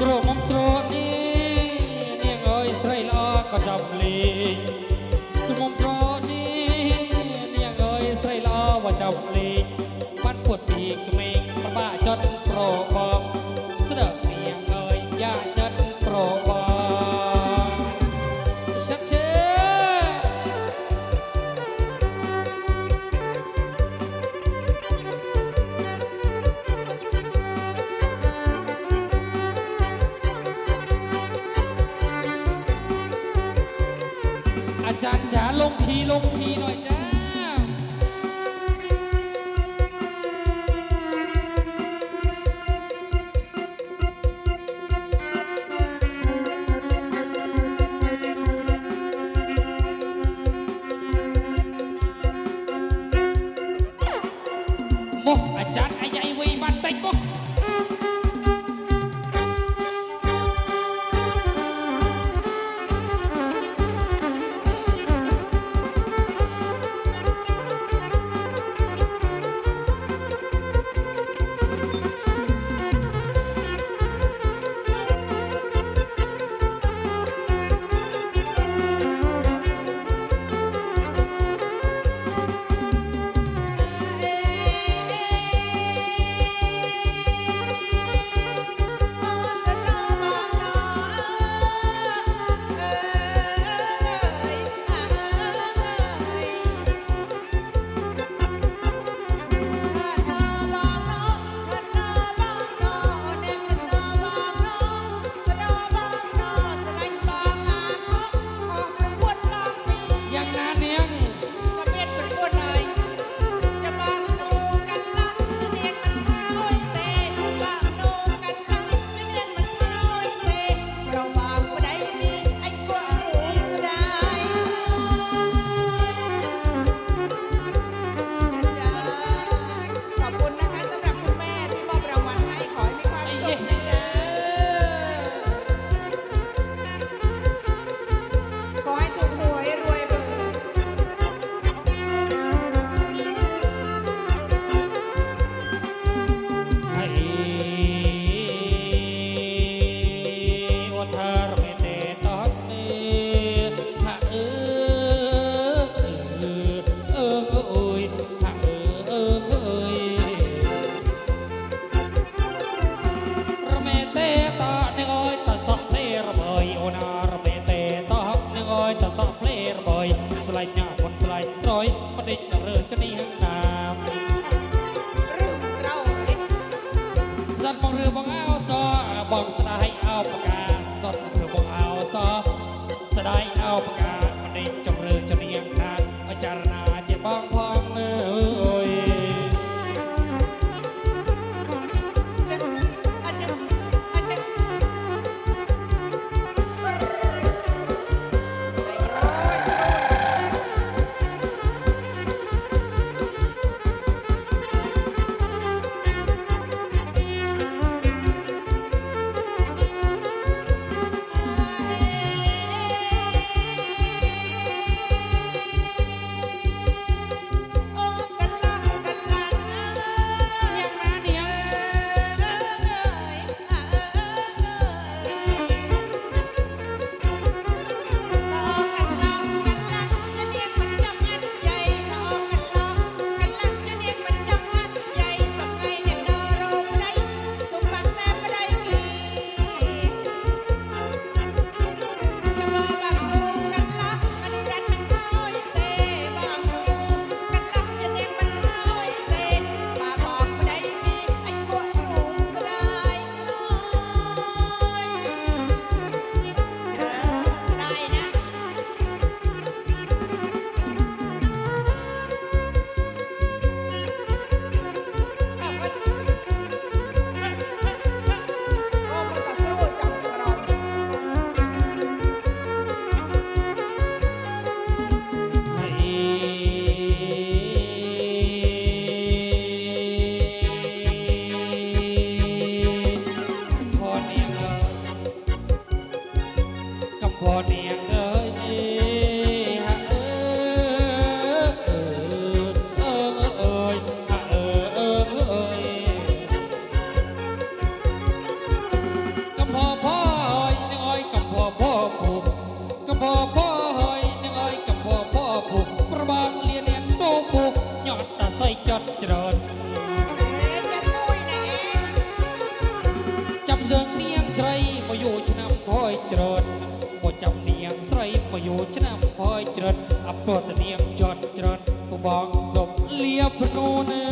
ទ្រមុំស្រោនេះនាងអើយស្រីល្អក៏ចាំលេងទ្រមុំស្រោនេះនាងអើយស្រីល្អក៏ចាំលេងបាត់ពុតពីក្មេងប្របាក់ចត់ จารย์จ๋าลงพีลงพีหน่อยจ้าโมอาจารย์อาน ត្វបងឬបងអោសបងស្ដាយអោបកាសត្វឬបងអោសស្ដាយអោបកាបដិញចំរើចនេះណាអចារណា ពពហើយនឹងអើយកំពពពុកប្របងលានាងតោពុកញ៉ត់តាស័យចត់ច្រើនចាប់យើងនាងស្រីមកយោឆ្នាំហើយច្រើនមកចាប់នាងស្រីមកយោឆ្នាំហើយច្រើនអពតនាងចត់ច្រើនកបងសុំលាប្រកូនណា